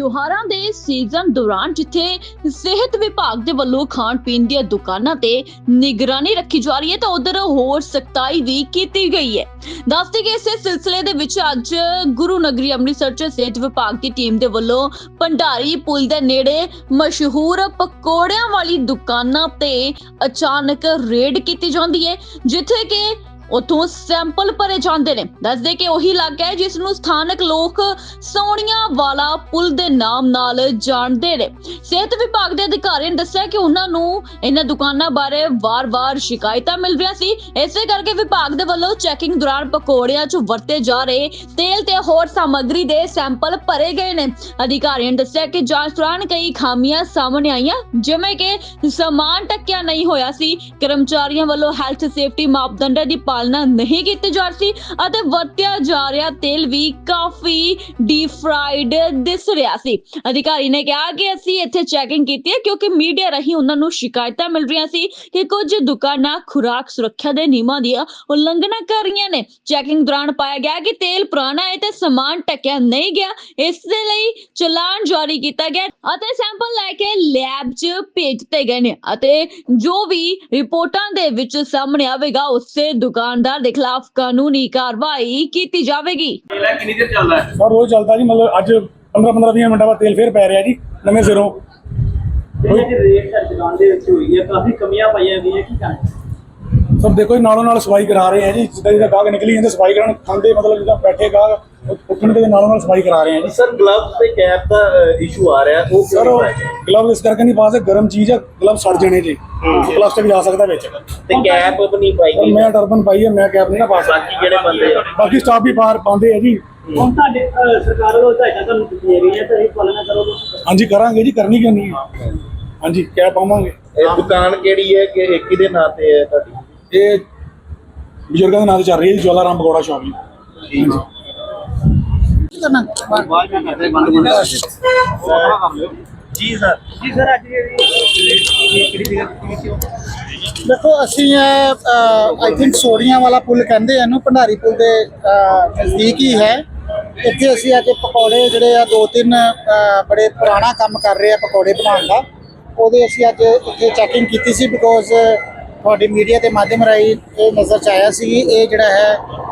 ਤਿਉਹਾਰਾਂ ਦੇ ਸੀਜ਼ਨ ਦੌਰਾਨ ਜਿੱਥੇ ਸਿਹਤ ਵਿਭਾਗ ਦੇ ਵੱਲੋਂ ਖਾਣ ਪੀਣ ਦੀਆਂ ਦੁਕਾਨਾਂ ਤੇ ਨਿਗਰਾਨੀ ਰੱਖੀ ਜਾ ਰਹੀ ਹੈ, ਤਾਂ ਉਧਰ ਹੋਰ ਸਖਤਾਈ ਵੀ ਕੀਤੀ ਗਈ ਹੈ। ਦੱਸਦੇ ਕਿ ਇਸੇ ਸਿਲਸਿਲੇ ਦੇ ਵਿੱਚ ਅੱਜ ਗੁਰੂ ਨਗਰੀ ਅੰਮ੍ਰਿਤਸਰ ਚ ਸਿਹਤ ਵਿਭਾਗ ਦੀ ਟੀਮ ਦੇ ਵੱਲੋਂ ਭੰਡਾਰੀ ਪੁਲ ਦੇ ਨੇੜੇ ਮਸ਼ਹੂਰ ਪਕੌੜਿਆਂ ਵਾਲੀ ਦੁਕਾਨਾਂ ਤੇ ਅਚਾਨਕ ਰੇਡ ਕੀਤੀ ਜਾਂਦੀ ਹੈ, ਜਿੱਥੇ ਕਿ ਉਥੋਂ ਸੈਂਪਲ ਭਰੇ ਜਾਂਦੇ ਨੇ। ਦੱਸਦੇ ਕਿ ਉਹੀ ਇਲਾਕਾ ਹੈ ਜਿਸ ਨੂੰ ਸਥਾਨਕ ਲੋਕ ਸੋਹਣੀਆਂ ਵਾਲਾ ਪੁਲ ਦੇ ਨਾਮ ਨਾਲ ਜਾਣਦੇ ਨੇ। ਸਿਹਤ ਵਿਭਾਗ ਦੇ ਅਧਿਕਾਰੀ ਨੇ ਦੱਸਿਆ ਕਿ ਉਹਨਾਂ ਨੂੰ ਇਹਨਾਂ ਦੁਕਾਨਾਂ ਬਾਰੇ ਵਾਰ-ਵਾਰ ਸ਼ਿਕਾਇਤਾਂ ਮਿਲ ਰਹੀਆਂ ਸੀ। ਇਸੇ ਕਰਕੇ ਵਿਭਾਗ ਦੇ ਵੱਲੋਂ ਚੈਕਿੰਗ ਦੌਰਾਨ ਪਕੌੜਿਆਂ 'ਚ ਵਰਤੇ ਜਾ ਰਹੇ ਤੇਲ ਤੇ ਹੋਰ ਸਾਮੱਗਰੀ ਦੇ ਸੈਂਪਲ ਭਰੇ ਗਏ ਨੇ। ਅਧਿਕਾਰੀਆਂ ਨੇ ਦੱਸਿਆ ਕਿ ਜਾਂਚ ਦੌਰਾਨ ਕਈ ਖਾਮੀਆਂ ਸਾਹਮਣੇ ਆਈਆਂ, ਜਿਵੇਂ ਕਿ ਸਮਾਨ ਟੱਕਿਆ ਨਹੀਂ ਹੋਇਆ ਸੀ। ਕਰਮਚਾਰੀਆਂ ਵੱਲੋਂ ਹੈਲਥ ਸੇਫਟੀ ਮਾਪਦੰਡਾਂ ਦੀ ਪਾਲਣਾ ਨਹੀਂ ਕੀਤੀ ਜਾ ਰਹੀ ਅਤੇ ਵਰਤਿਆ ਜਾ ਰਿਹਾ ਤੇਲ ਵੀ ਕਾਫੀ ਡੀਪ ਫਰਾਈਡ ਦਿਸ ਰਿਹਾ ਸੀ। ਅਧਿਕਾਰੀ ਨੇ ਕਿਹਾ ਕਿ ਅਸੀਂ ਇੱਥੇ ਚੈਕਿੰਗ ਕੀਤੀ ਹੈ ਕਿਉਂਕਿ ਮੀਡੀਆ ਰਾਹੀਂ ਉਹਨਾਂ ਨੂੰ ਸ਼ਿਕਾਇਤਾਂ ਮਿਲ ਰਹੀਆਂ ਸੀ ਕਿ ਕੁਝ ਦੁਕਾਨਾਂ ਖੁਰਾਕ ਸੁਰੱਖਿਆ ਦੇ ਨਿਯਮਾਂ ਦੀ ਉਲੰਘਣਾ ਕਰ ਰਹੀਆਂ ਨੇ। ਚੈਕਿੰਗ ਦੌਰਾਨ ਪਾਇਆ ਗਿਆ ਕਿ ਤੇਲ ਪੁਰਾਣਾ ਹੈ ਤੇ ਸਮਾਨ ਟਕਿਆ ਨਹੀਂ ਗਿਆ। ਇਸ ਦੇ ਲਈ ਚਲਾਨ ਜਾਰੀ ਕੀਤਾ ਗਿਆ ਅਤੇ ਸੈਂਪਲ ਲੈ ਕੇ ਲੈਬ 'ਚ ਭੇਜ ਦਿੱਤੇ ਗਏ ਨੇ ਅਤੇ ਜੋ ਵੀ ਰਿਪੋਰਟਾਂ ਦੇ ਵਿੱਚ ਸਾਹਮਣੇ ਆਵੇਗਾ, ਉਸੇ ਦੁਕਾਨ ਦੁਕਾਨਦਾਰ ਦੇ ਖਿਲਾਫ ਕਾਨੂੰਨੀ ਕਾਰਵਾਈ ਕੀਤੀ ਜਾਵੇਗੀ। ਤੇਲ ਹੈ ਕਿੰਨੀ ਦੇਰ ਚੱਲਦਾ ਹੈ? ਸਰ ਰੋਜ਼ ਚੱਲਦਾ ਜੀ ਮਤਲਬ ਅੱਜ 15 15 20 ਮਿੰਟਾਂ ਬਾਅਦ ਤੇਲ ਫੇਰ ਪੈ ਰਿਹਾ ਜੀ ਨਵੇਂ ਸਿਰੋਂ। ਜਿਹੜੀ ਕਿ ਰੇਟ ਹੈ ਦੁਕਾਨ ਦੇ ਵਿੱਚ ਹੋਈ ਹੈ ਕਾਫੀ ਕਮੀਆਂ ਪਾਈਆਂ ਗਈਆਂ ਕੀ ਕਰਾਂ ਸਭ ਦੇਖੋ ਜੀ ਨਾਲੋਂ ਨਾਲ ਸਫ਼ਾਈ ਕਰਾ ਰਹੇ ਆ ਜੀ ਜਿੱਦਾਂ ਜਿੱਦਾਂ ਗਾਹਕ ਨਿਕਲੀ ਜਾਂਦੇ ਸਫ਼ਾਈ ਕਰਨ ਖਾਂਦੇ ਮਤਲਬ ਜਿੱਦਾਂ ਬੈਠੇ ਗਾਹਕ ਉੱਠਣ ਦੇ ਨਾਲੋਂ ਨਾਲ ਸਫ਼ਾਈ ਕਰਾ ਰਹੇ ਆ ਜੀ। ਸਰ ਗਲਵਸ ਤੇ ਕੈਪ ਦਾ ਇਸ਼ੂ ਆ ਰਿਹਾ ਉਹ ਸਰ ਕਿਉਂ ਹੈ ਗਲਵ ਇਸ ਕਰਕੇ ਨਹੀਂ ਪਾ ਸਕਦੇ ਗਰਮ ਚੀਜ਼ ਆ ਗਲਵ ਸੜ ਜਾਣੇ ਜੀ। ਪਲਾਸਟਿਕ ਜਾ ਸਕਦਾ ਵਿੱਚ। ਤੇ ਕੈਪ ਵੀ ਨਹੀਂ ਪਾਈ ਪਰ ਗਈ? ਮੈਂ ਟਰਬਨ ਪਾਈ ਹੈ ਮੈਂ ਕੈਪ ਨਹੀਂ ਨਾ ਪਾ ਸਕਦਾ। ਬਾਕੀ ਜਿਹੜੇ ਬੰਦੇ ਆ, ਬਾਕੀ ਸਟਾਫ ਵੀ ਬਾਹਰ ਪਾਉਂਦੇ ਆ ਜੀ। ਹੁਣ ਤੁਹਾਡੇ ਸਰਕਾਰ ਵੱਲੋਂ ਹਦਾਇਤਾਂ ਤੁਹਾਨੂੰ ਦਿੱਤੀਆਂ ਗਈਆਂ ਤਾਂ ਇਹ ਪਾਲਣਾ ਕਰੋਗੇ ਹਾਂਜੀ ਕਰਾਂਗੇ ਜੀ ਕਰਨੀ ਕਿਉਂ ਨਹੀਂ ਹਾਂਜੀ ਕੈਪ ਪਾਵਾਂਗੇ। ਇਹ ਦੁਕਾਨ ਕਿਹੜੀ ਹੈ ਕਿ ਇੱਕ ਹੀ ਦੇ ਨਾਂ ਤੇ ਹੈ ਤੁਹਾਡੀ? ਇਹ ਬਜ਼ੁਰਗਾਂ ਦੇ ਨਾਂ ਤੇ ਚੱਲ ਰਹੀ ਹੈ ਜਵਾਲਾ ਰਾਮ ਪਕੌੜਾ ਸ਼ਾਪ ਜੀ। ਜੀ ਸਰ। ਜੀ ਸਰ ਅੱਜ ਜਿਹੜੀ ਕਿਹੜੀ ਜਗ੍ਹਾ ਕਿਹੜੀ ਸੀ ਉਹ? ਦੇਖੋ ਅਸੀਂ ਆਈ ਥਿੰਕ ਸੋੜੀਆਂ ਵਾਲਾ ਪੁਲ ਕਹਿੰਦੇ ਆ ਇਹਨੂੰ ਭੰਡਾਰੀ ਪੁਲ ਦੇ ਨਜ਼ਦੀਕ ਹੀ ਹੈ। ਇੱਥੇ ਅਸੀਂ ਅੱਜ ਪਕੌੜੇ ਜਿਹੜੇ ਆ ਦੋ ਤਿੰਨ ਬੜੇ ਪੁਰਾਣਾ ਕੰਮ ਕਰ ਰਹੇ ਆ ਪਕੌੜੇ ਬਣਾਉਣ ਦਾ। ਉਹਦੇ ਅਸੀਂ ਅੱਜ ਇੱਥੇ ਚੈਕਿੰਗ ਕੀਤੀ ਸੀ ਬਿਕੋਜ਼ ਤੁਹਾਡੀ ਮੀਡੀਆ ਦੇ ਮਾਧਿਅਮ ਰਾਹੀਂ ਇਹ ਨਜ਼ਰ ਚ ਆਇਆ ਸੀ। ਇਹ ਜਿਹੜਾ ਹੈ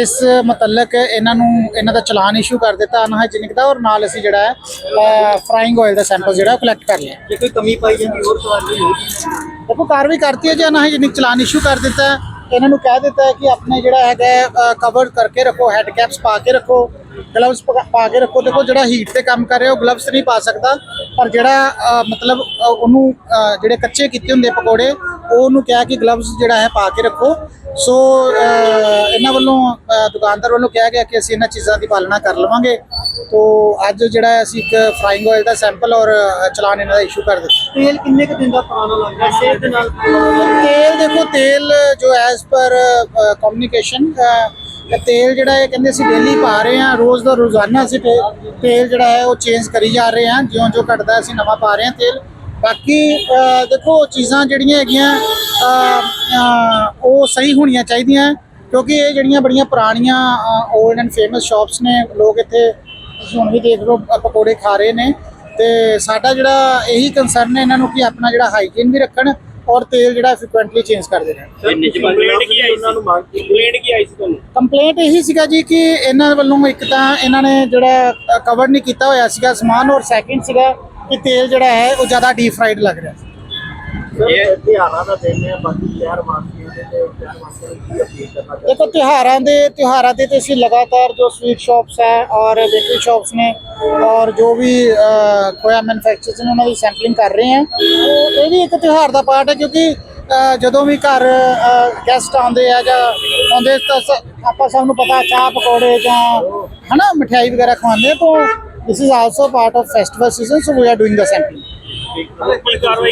ਇਸ ਮੁਤਲਕ ਇਹਨਾਂ ਨੂੰ ਇਹਨਾਂ ਦਾ ਚਲਾਨ ਇਸ਼ੂ ਕਰ ਦਿੱਤਾ ਅਨਹਾਈਜੀਨਿਕ ਦਾ ਔਰ ਨਾਲ ਅਸੀਂ ਜਿਹੜਾ ਹੈ ਫਰਾਈਂਗ ਆਇਲ ਦਾ ਸੈਂਪਲ ਜਿਹੜਾ ਕਲੈਕਟ ਕਰ ਲਿਆ। ਜੇ ਕੋਈ ਕਮੀ ਪਾਈ ਜਾਂਦੀ ਹੋਰ ਸਵਾਲ ਹੋਊਗੀ। ਦੇਖੋ ਕਾਰਵਾਈ ਕਰਤੀ ਹੈ ਜੀ ਅਨਹਾਈਜੀਨਿਕ ਚਲਾਨ ਇਸ਼ੂ ਕਰ ਦਿੱਤਾ ਹੈ ਇਹਨਾਂ ਨੂੰ ਕਹਿ ਦਿੱਤਾ ਹੈ ਕਿ ਆਪਣੇ ਜਿਹੜਾ ਹੈਗਾ ਕਵਰ ਕਰਕੇ ਰੱਖੋ ਹੈਡ ਕੈਪਸ ਪਾ ਕੇ ਰੱਖੋ ਗਲਵਸ ਪਾ ਕੇ ਰੱਖੋ। ਦੇਖੋ ਜਿਹੜਾ ਹੀਟ ਤੇ ਕੰਮ ਕਰ ਰਿਹਾ ਉਹ ਗਲਵਸ ਨਹੀਂ ਪਾ ਸਕਦਾ ਪਰ ਜਿਹੜਾ ਮਤਲਬ ਉਹਨੂੰ ਜਿਹੜੇ ਕੱਚੇ ਕੀਤੇ ਹੁੰਦੇ ਪਕੌੜੇ ਉਹ ਉਹਨੂੰ ਕਿਹਾ ਕਿ ਗਲਵਸ ਜਿਹੜਾ ਹੈ ਪਾ ਕੇ ਰੱਖੋ। ਸੋ ਇਹਨਾਂ ਵੱਲੋਂ ਦੁਕਾਨਦਾਰ ਵੱਲੋਂ ਕਿਹਾ ਗਿਆ ਕਿ ਅਸੀਂ ਇਹਨਾਂ ਚੀਜ਼ਾਂ ਦੀ ਪਾਲਣਾ ਕਰ ਲਵਾਂਗੇ। ਤੋ ਅੱਜ ਜਿਹੜਾ ਅਸੀਂ ਇੱਕ ਫਰਾਈਂਗ ਆਇਲ ਦਾ ਸੈਂਪਲ ਔਰ ਚਲਾਨ ਇਹਨਾਂ ਦਾ ਇਸ਼ੂ ਕਰ ਦਿੱਤਾ। ਤੇਲ ਕਿੰਨੇ ਕੁ ਦਿਨ ਦਾ ਪੁਰਾਣਾ ਲੱਗਦਾ ਸਿਹਤ ਦੇ ਨਾਲ ਤੇਲ ਦੇਖੋ ਤੇਲ ਜੋ ਐਸ ਪਰ ਕਮਿਊਨੀਕੇਸ਼ਨ ਤੇਲ ਜਿਹੜਾ ਹੈ ਕਹਿੰਦੇ ਅਸੀਂ ਡੇਲੀ ਪਾ ਰਹੇ ਹਾਂ ਰੋਜ਼ ਦਾ ਰੋਜ਼ਾਨਾ ਅਸੀਂ ਤੇਲ ਜਿਹੜਾ ਹੈ ਉਹ ਚੇਂਜ ਕਰੀ ਜਾ ਰਹੇ ਹਾਂ। ਜਿਉਂ ਜਿਉਂ ਘਟਦਾ ਅਸੀਂ ਨਵਾਂ ਪਾ ਰਹੇ ਹਾਂ ਤੇਲ। ਬਾਕੀ ਦੇਖੋ ਚੀਜ਼ਾਂ ਜਿਹੜੀਆਂ ਹੈਗੀਆਂ ਉਹ ਸਹੀ ਹੋਣੀਆਂ ਚਾਹੀਦੀਆਂ ਕਿਉਂਕਿ ਇਹ ਜਿਹੜੀਆਂ ਬੜੀਆਂ ਪੁਰਾਣੀਆਂ 올ਡ ਐਂਡ ਫੇਮਸ ਸ਼ਾਪਸ ਨੇ ਲੋਕ ਇੱਥੇ ਤੁਸੀਂ ਹੁਣ ਵੀ ਦੇਖ ਲਓ ਪਕੌੜੇ ਖਾ ਰਹੇ ਨੇ। ਤੇ ਸਾਡਾ ਜਿਹੜਾ ਇਹੀ ਕੰਸਰਨ ਹੈ ਇਹਨਾਂ ਨੂੰ ਕਿ ਆਪਣਾ ਜਿਹੜਾ ਹਾਈਜੀਨ ਵੀ ਰੱਖਣ ਔਰ ਤੇਲ ਜਿਹੜਾ ਫ੍ਰੀਕੁਐਂਟਲੀ ਚੇਂਜ ਕਰਦੇ ਰਹਿਣ। ਕੰਪਲੇਂਟ ਕੀ ਆਈ ਸੀ? ਉਹਨਾਂ ਨੂੰ ਮੰਗ ਕੰਪਲੇਂਟ ਕੀ ਆਈ ਸੀ ਤੁਹਾਨੂੰ? ਕੰਪਲੇਂਟ ਇਹੀ ਸੀਗਾ ਜੀ ਕਿ ਇਹਨਾਂ ਵੱਲੋਂ ਇੱਕ ਤਾਂ ਇਹਨਾਂ ਨੇ ਜਿਹੜਾ ਕਵਰ ਨਹੀਂ ਕੀਤਾ ਹੋਇਆ ਸੀਗਾ ਸਮਾਨ ਔਰ ਸੈਕਿੰਡ ਸੀਗਾ ਕਿ ਤੇਲ ਜਿਹੜਾ ਹੈ ਉਹ ਜ਼ਿਆਦਾ ਡੀਪ ਫਰਾਈਡ ਲੱਗ ਰਿਹਾ ਸੀ। ਇਹ ਤਿਹਾਰਾਂ ਦਾ ਦਿਨ ਹੈ ਬਾਕੀ ਸ਼ਹਿਰ ਵਾਸੀਆਂ ਦੇ ਤੇ ਸ਼ਹਿਰ ਵਾਸੀਆਂ ਨੂੰ ਕੀ ਅਪੀਲ ਕਰਨਾ ਚਾਹੁੰਦੇ? ਦੇਖੋ ਤਿਉਹਾਰਾਂ ਦੇ ਤਿਉਹਾਰਾਂ ਦੇ ਤੇ ਅਸੀਂ ਲਗਾਤਾਰ ਜੋ ਸਵੀਟ ਸ਼ਾਪਸ ਹੈ ਔਰ ਬੇਕਰੀ ਸ਼ਾਪਸ ਨੇ ਔਰ ਜੋ ਵੀ ਅਹ, ਖੋਇਆ ਮੈਨੂਫੈਕਚਰਰਸ ਨੇ ਉਹਨਾਂ ਦੀ ਸੈਂਪਲਿੰਗ ਕਰ ਰਹੇ ਹਾਂ। ਉਹ ਇਹ ਵੀ ਇੱਕ ਤਿਉਹਾਰ ਦਾ ਪਾਰਟ ਹੈ ਕਿਉਂਕਿ ਜਦੋਂ ਵੀ ਘਰ ਗੈਸਟ ਆਉਂਦੇ ਆ ਜਾਂ ਆਉਂਦੇ ਤਾਂ ਆਪਾਂ ਸਭ ਨੂੰ ਪਤਾ ਚਾਹ ਪਕੌੜੇ ਜਾਂ ਹਨਾ ਮਠਿਆਈ ਵਗੈਰਾ ਖਵਾਉਂਦੇ ਆ ਤਾਂ this is also part of festival season so we are doing the sampling ਕੀ ਕਾਰਵਾਈ